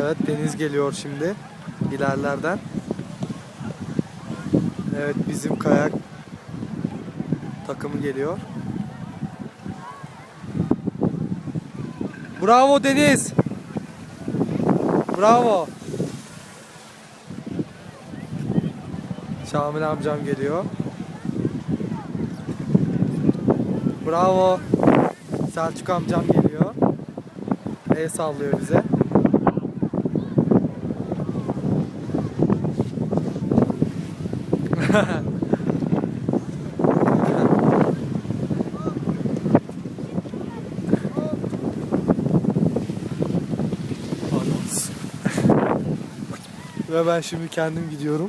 Evet deniz geliyor şimdi ilerlerden. Evet bizim kayak takımı geliyor. Bravo Deniz. Bravo. Şamil amcam geliyor. Bravo. Selçuk amcam geliyor. El sallıyor bize. Ve ben şimdi kendim gidiyorum.